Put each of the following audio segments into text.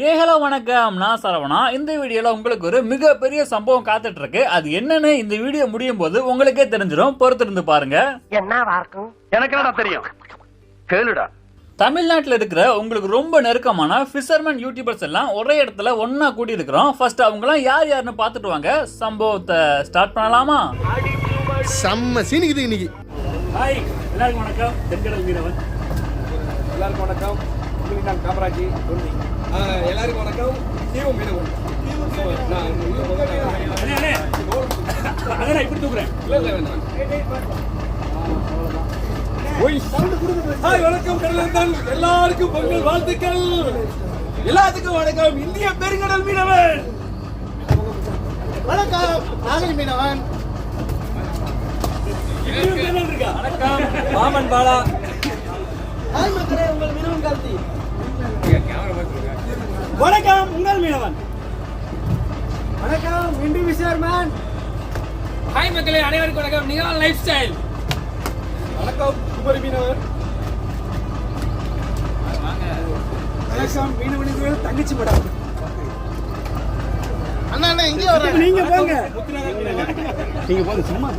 ஏ hello வணக்கம். நான் சரவணா. இந்த வீடியோல உங்களுக்கு ஒரு மிகப்பெரிய சம்பவம் காத்துட்டு இருக்கு அது என்னன்னு இந்த வீடியோ முடியும் போது உங்களுக்கே தெரிஞ்சிடும் பொறுத்திருந்து பாருங்க. என்னவா இருக்கும்? எனக்கு என்னடா தெரியும்? கேளுடா. தமிழ்நாட்டில் இருக்கிற உங்களுக்கு ரொம்ப நெருக்கமான ஃபிஷர்மேன் யூடியூபர்ஸ் எல்லாம் ஒரே இடத்துல ஒண்ணா கூடி இருக்கிறோம் ஃபர்ஸ்ட் அவங்கலாம் யார் யாருன்னு பார்த்துட்டு வாங்க. சம்பவத்தை ஸ்டார்ட் பண்ணலாமா? செம்ம சீனிக்குது இன்னைக்கு. ஹாய் எல்லாருக்கும் வணக்கம். தென்கடல் வீரவன் எல்லாருக்கும் வணக்கம். நான் காமராஜி. எல்லாருக்கும் வணக்கம். தீவு மீனவன் நான் இப்படி தூக்குறேன். இல்லை இல்லை வேண்டாம். ஒய். ஹாய் வணக்கம் எல்லாருக்கும் பொங்கல் வாழ்த்துக்கள். எல்லாத்துக்கும் வணக்கம். இந்திய பெருங்கடல் மீனவன். வணக்கம். நாகரி மீனவன். வணக்கம். மாமன் பாலா. ஹாய் மக்களே உங்கள் மீனவன் கார்த்தி வணக்கம் உங்கள் மீனவன். வணக்கம் இண்டி விசேர்மேன் ஹாய் மக்களே அனைவருக்கும் வணக்கம். நிகால் லைஃப் ஸ்டைல் வணக்கம் குமரி மீனவர். வணக்கம் மீனவனுக்கு தங்கச்சி படம். அண்ணா அண்ணா இங்கே வர்றேன். நீங்க போங்க. நீங்க போங்க சும்மா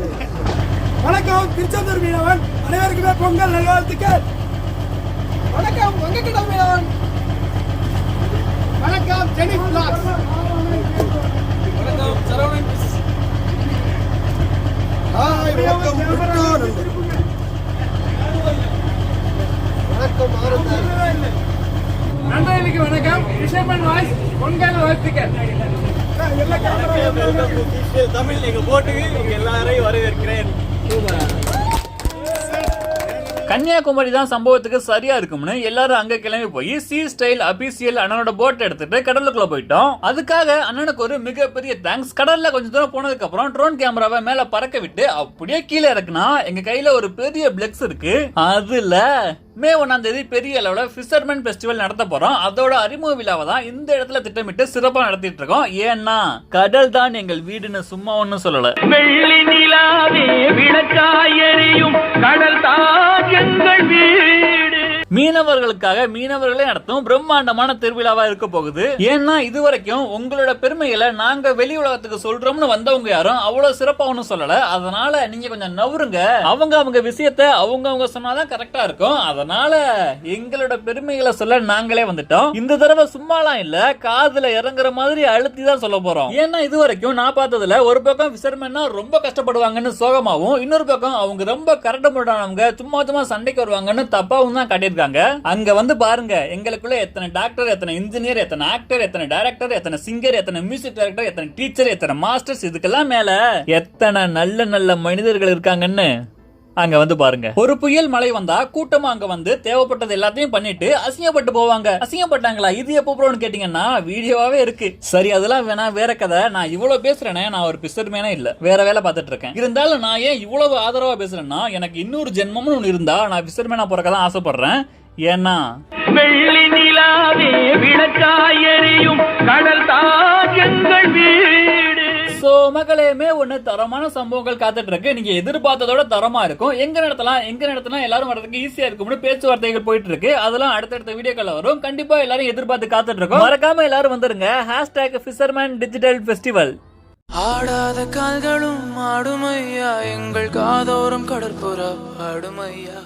வணக்கம் திருச்செந்தூர் மீனவன் அனைவருக்குமே பொங்கல் நல்வாழ்த்துக்கள் வணக்கம் வங்கக்கிட்ட மீனவன் வணக்கம் ஜெனி பிளாக்ஸ் வணக்கம் சரவணன் ஹாய் வணக்கம் நண்பர் வணக்கம். நண்பர்களுக்கு வணக்கம் ரிஷபன் வாய்ஸ் பொங்கல் வாழ்த்துக்கள் தமிழ் எங்க போட்டுக்கு நீங்க எல்லாரையும் வரவேற்கிறேன். கன்னியாகுமரி தான் சம்பவத்துக்கு சரியா இருக்கும்னு எல்லாரும் அங்க கிளம்பி போய் சி ஸ்டைல் அபிசியல் அண்ணனோட போட் எடுத்துட்டு கடலுக்குள்ள போயிட்டோம். அதுக்காக அண்ணனுக்கு ஒரு மிகப்பெரிய தேங்க்ஸ் கடல்ல கொஞ்சம் தூரம் போனதுக்கு அப்புறம் ட்ரோன் கேமராவை மேல பறக்க விட்டு அப்படியே கீழே இறக்குனா எங்க கையில ஒரு பெரிய பிளெக்ஸ் இருக்கு. அதுல மே ஒன்றாம் தேதி பெரிய அளவுல ஃபிஷர்மேன் ஃபெஸ்டிவல் நடத்த போறோம். அதோட அறிமுக விழாவை தான் இந்த இடத்துல திட்டமிட்டு சிறப்பா நடத்திட்டு இருக்கோம். ஏன்னா கடல் தான் எங்கள் வீடுன்னு சும்மா ஒன்றும் சொல்லலை. வெள்ளி நிலாவே கடல் தான் மீனவர்களுக்காக மீனவர்களே நடத்தும் பிரம்மாண்டமான திருவிழாவா இருக்க போகுது. ஏன்னா இதுவரைக்கும் உங்களோட பெருமைகளை நாங்க வெளி உலகத்துக்கு சொல்றோம்னு வந்தவங்க யாரும் அவ்வளவு சிறப்பா ஒன்றும் சொல்லல. அதனால நீங்க கொஞ்சம் நவருங்க. அவங்க அவங்க விஷயத்த அவங்க அவங்க சொன்னாதான் கரெக்டா இருக்கும். அதனால எங்களோட பெருமைகளை சொல்ல நாங்களே வந்துட்டோம். இந்த தடவை சும்மாலாம் இல்ல. காதுல இறங்குற மாதிரி அழுத்தி தான் சொல்ல போறோம். ஏன்னா இது வரைக்கும் நான் பார்த்ததுல ஒரு பக்கம் விசர்மன்னா ரொம்ப கஷ்டப்படுவாங்கன்னு சோகமாகவும் இன்னொரு பக்கம் அவங்க ரொம்ப கரடு முரடானவங்க சும்மா சும்மா சண்டைக்கு வருவாங்கன்னு தப்பாவும் தான் காட்டியிருக்காங்க. அங்க வந்து பாருங்க எங்களுக்குள்ள எத்தனை டாக்டர் எத்தனை இன்ஜினியர் எத்தனை ஆக்டர் எத்தனை டைரக்டர் எத்தனை சிங்கர் எத்தனை மியூசிக் டைரக்டர் எத்தனை டீச்சர் எத்தனை மாஸ்டர்ஸ் இதுக்கெல்லாம் மேல எத்தனை நல்ல நல்ல மனிதர்கள் இருக்காங்கன்னு. அங்க வந்து பாருங்க. ஒரு புயல் மழை வந்தா கூட்டமா அங்க வந்து தேவைப்பட்டது எல்லாத்தையும் பண்ணிட்டு அசிங்கப்பட்டு போவாங்க. அசிங்கப்பட்டாங்களா? இது எப்போ போறோம்னு கேட்டீங்கன்னா வீடியோவாவே இருக்கு. சரி அதெல்லாம் வேணா வேற கதை. நான் இவ்வளவு பேசுறேனே நான் ஒரு பிசர்மேனே இல்ல. வேற வேலை பார்த்துட்டு இருக்கேன். இருந்தாலும் நான் ஏன் இவ்வளவு ஆதரவா பேசுறேன்னா எனக்கு இன்னொரு ஜென்மம்னு ஒன்னு இருந்தா நான் பிசர்மேனா போறக்க தான் ஆசைப்படுறேன். ஏன்னா வெள்ளி நிலாவே விளக்காயறியும் கடல் தாஜங்கள் சோ ஒன்று தரமான சம்பவங்கள் காத்துட்டு இருக்கு நீங்க எதிர்பார்த்ததோட தரமா இருக்கும். எங்க நடத்தலாம் எங்க நடத்தலாம் எல்லாரும் வர்றதுக்கு ஈஸியா இருக்கும்னு பேச்சுவார்த்தைகள் போயிட்டு இருக்கு அதெல்லாம் அடுத்தடுத்த வீடியோக்கள் வரும். கண்டிப்பா எல்லாரும் எதிர்பார்த்து காத்துட்டு இருக்கோம் மறக்காம எல்லாரும் வந்துருங்க. ஹேஷ்டேக் ஃபிஷர்மேன் டிஜிட்டல் ஃபெஸ்டிவல் ஆடாத கால்களும் ஆடுமையா. எங்கள் காதோரம் கடற்புறா ஆடுமையா.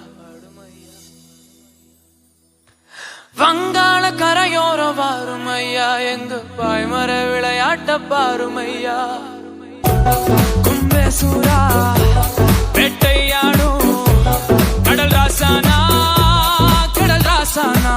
வங்காள கரையோர வாருமையா. எங்க பாய்மர விளையாட்ட பாருமையா. కుంభేశ్వరా పెట్టయ్యాడు కడల్ రాసానా కడల్ రాసానా?